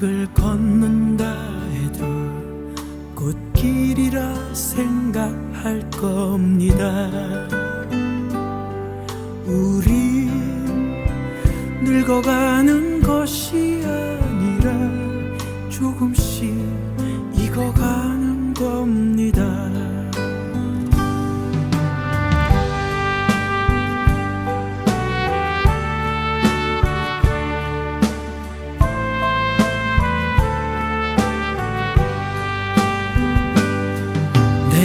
사막을 걷는다 해도 꽃길이라 생각할 겁니다. 우리 늙어가는 것이 아니라 조금씩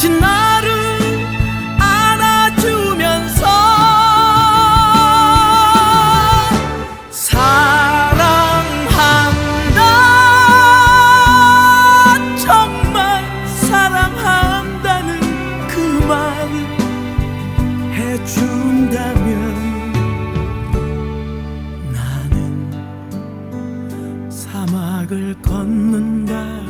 지친 나를 안아주면서 사랑한다. 정말 사랑한다는 그말 해준다면 나는 사막을 걷는다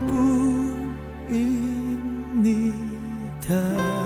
예뿐입니다.